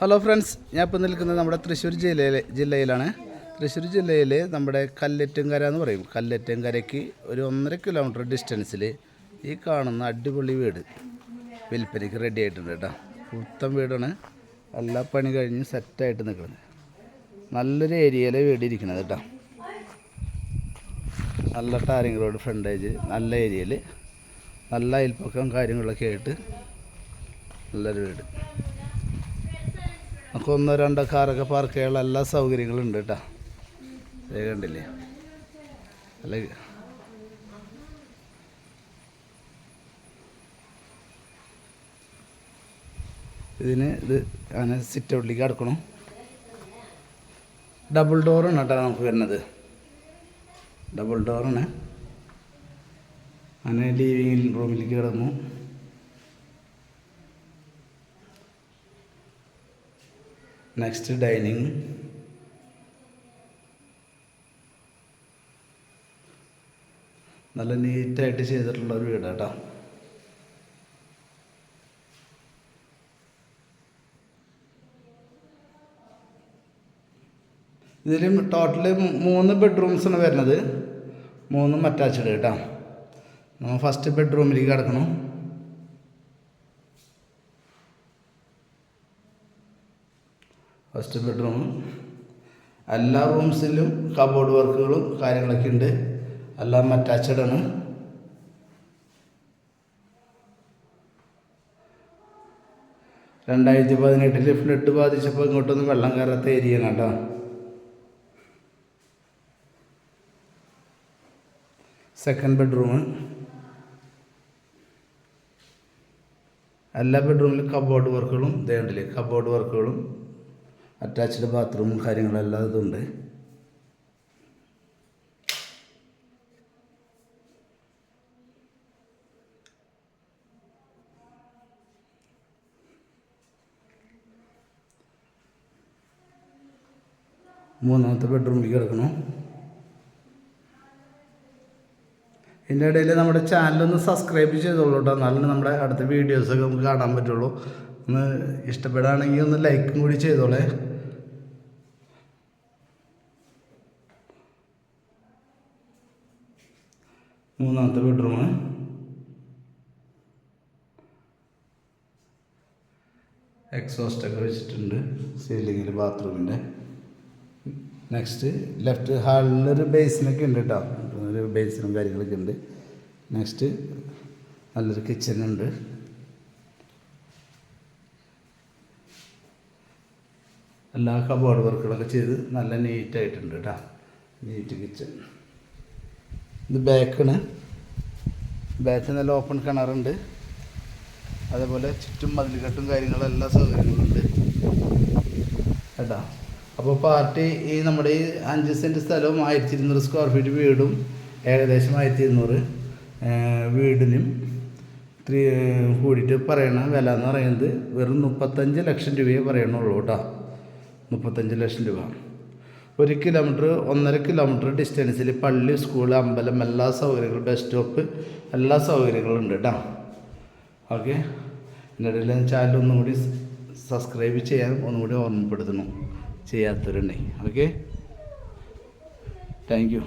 Hello friends ഞാൻ ഇപ്പോൾ നിൽക്കുന്നത് നമ്മുടെ തൃശ്ശൂർ ജില്ലയിലെ ജില്ലയിലാണ്. തൃശ്ശൂർ ജില്ലയിൽ നമ്മുടെ കല്ലറ്റുംകര എന്ന് പറയും. കല്ലറ്റുംകരയ്ക്ക് ഒരു ഒന്നര കിലോമീറ്റർ ഡിസ്റ്റൻസിൽ ഈ കാണുന്ന അടിപൊളി വീട് വിൽപ്പനയ്ക്ക് റെഡി ആയിട്ടുണ്ട് കേട്ടോ. പുത്തൻ വീടാണ്. എല്ലാ പണി കഴിഞ്ഞ് സെറ്റായിട്ട് നിൽക്കുന്നത്. നല്ലൊരു ഏരിയയിലെ വീട് ഇരിക്കുന്നത് കേട്ടോ. നല്ല ടാരിങ് റോഡ് ഫ്രണ്ടേജ് നല്ല ഏരിയയിൽ നല്ല അയൽപ്പക്കം കാര്യങ്ങളൊക്കെ ആയിട്ട് നല്ലൊരു വീട്. നമുക്ക് ഒന്നോ രണ്ടോ കാറൊക്കെ പാർക്ക് ചെയ്യാനുള്ള എല്ലാ സൗകര്യങ്ങളും ഉണ്ട് കേട്ടോ കണ്ടില്ലേ? അല്ല ഇതിന് ഇത് അങ്ങനെ സിറ്റ് ഔട്ടിലേക്ക് അടക്കണം. ഡബിൾ ഡോറാണ് കേട്ടോ നമുക്ക് വരുന്നത്. ഡബിൾ ഡോറാണ് അങ്ങനെ ലീവിങ് റൂമിലേക്ക് കിടന്നു. നെക്സ്റ്റ് ഡൈനിങ് നല്ല നീറ്റായിട്ട് ചെയ്തിട്ടുള്ള ഒരു വീട് കേട്ടോ ഇതിൽ ടോട്ടൽ മൂന്ന് ബെഡ്റൂംസാണ് വരുന്നത്. മൂന്നും അറ്റാച്ച്ഡ് കേട്ടോ. നമ്മൾ ഫസ്റ്റ് ബെഡ്റൂമിലേക്ക് കിടക്കണം. ഫസ്റ്റ് ബെഡ്റൂം എല്ലാ റൂംസിലും കബോർഡ് വർക്കുകളും കാര്യങ്ങളൊക്കെ ഉണ്ട്. എല്ലാം അറ്റാച്ചഡ് ആണ്. രണ്ടായിരത്തി പതിനെട്ടിൽ ഫ്ലഡ് ബാധിച്ചപ്പോൾ ഇങ്ങോട്ടൊന്നും വെള്ളം കയറാത്ത ഏരിയ കേട്ടോ. സെക്കൻഡ് ബെഡ്റൂം എല്ലാ ബെഡ്റൂമിലും കബോർഡ് വർക്കുകളും ഇതേ ഉണ്ടല്ലേ? കബോർഡ് വർക്കുകളും അറ്റാച്ച്ഡ് ബാത്റൂമും കാര്യങ്ങളെല്ലാം ഇതുണ്ട്. മൂന്നാമത്തെ ബെഡ്റൂമിലേക്ക് കിടക്കണം. ഇതിന്റെ ഇടയിൽ നമ്മുടെ ചാനലൊന്ന് സബ്സ്ക്രൈബ് ചെയ്തോളൂ കേട്ടോ എന്നാലും നമ്മുടെ അടുത്ത വീഡിയോസൊക്കെ നമുക്ക് കാണാൻ പറ്റുള്ളൂ. ഒന്ന് ഇഷ്ടപ്പെടുകയാണെങ്കിൽ ഒന്ന് ലൈക്കും കൂടി ചെയ്തോളേ. മൂന്നാമത്തെ ബെഡ്റൂം എക്സോസ്റ്റ് ഒക്കെ വെച്ചിട്ടുണ്ട് സീലിങ്ങിൽ ബാത്റൂമിന്റെ നെക്സ്റ്റ് ലെഫ്റ്റ് ഹാളിലൊരു ബേസിനൊക്കെ ഉണ്ട് കേട്ടോ ഒരു ബേസിനും കാര്യങ്ങളൊക്കെ ഉണ്ട്. നെക്സ്റ്റ് നല്ലൊരു കിച്ചൺ ഉണ്ട്. എല്ലാ കബോർഡ് വർക്കുകളൊക്കെ ചെയ്ത് നല്ല നീറ്റായിട്ടുണ്ട് കേട്ടോ നീറ്റ് കിച്ചൺ ഇത് ബാക്കാണ് ബാക്ക് നല്ല ഓപ്പൺ കിണറുണ്ട്. അതേപോലെ ചുറ്റും മതിലുകെട്ടും കാര്യങ്ങളും എല്ലാ സൗകര്യങ്ങളും ഉണ്ട്. കേട്ടോ? അപ്പോൾ പാർട്ടി ഈ നമ്മുടെ ഈ അഞ്ച് സെന്റ് സ്ഥലവും ആയിരത്തി ഇരുന്നൂറ് സ്ക്വയർ ഫീറ്റ് വീടും ഏകദേശം ആയിരത്തി ഇരുന്നൂറ് വീടിനും ത്രീ കൂടിയിട്ട് പറയണ വില എന്ന് പറയുന്നത് വെറും മുപ്പത്തഞ്ച് ലക്ഷം രൂപയെ പറയണുള്ളൂ കേട്ടോ. മുപ്പത്തഞ്ച് ലക്ഷം രൂപ. ഒരു കിലോമീറ്റർ ഒന്നര കിലോമീറ്റർ ഡിസ്റ്റൻസിൽ പള്ളി സ്കൂൾ അമ്പലം എല്ലാ സൗകര്യങ്ങളും ബസ് സ്റ്റോപ്പ് എല്ലാ സൗകര്യങ്ങളും ഉണ്ട് കേട്ടോ ഓക്കെ എന്നിടയിൽ ചാനൽ ഒന്നും കൂടി സബ്സ്ക്രൈബ് ചെയ്യാൻ ഒന്നും കൂടി ഓർമ്മപ്പെടുത്തണം. ചെയ്യാത്തവരുണ്ടെങ്കിൽ. Okay thank you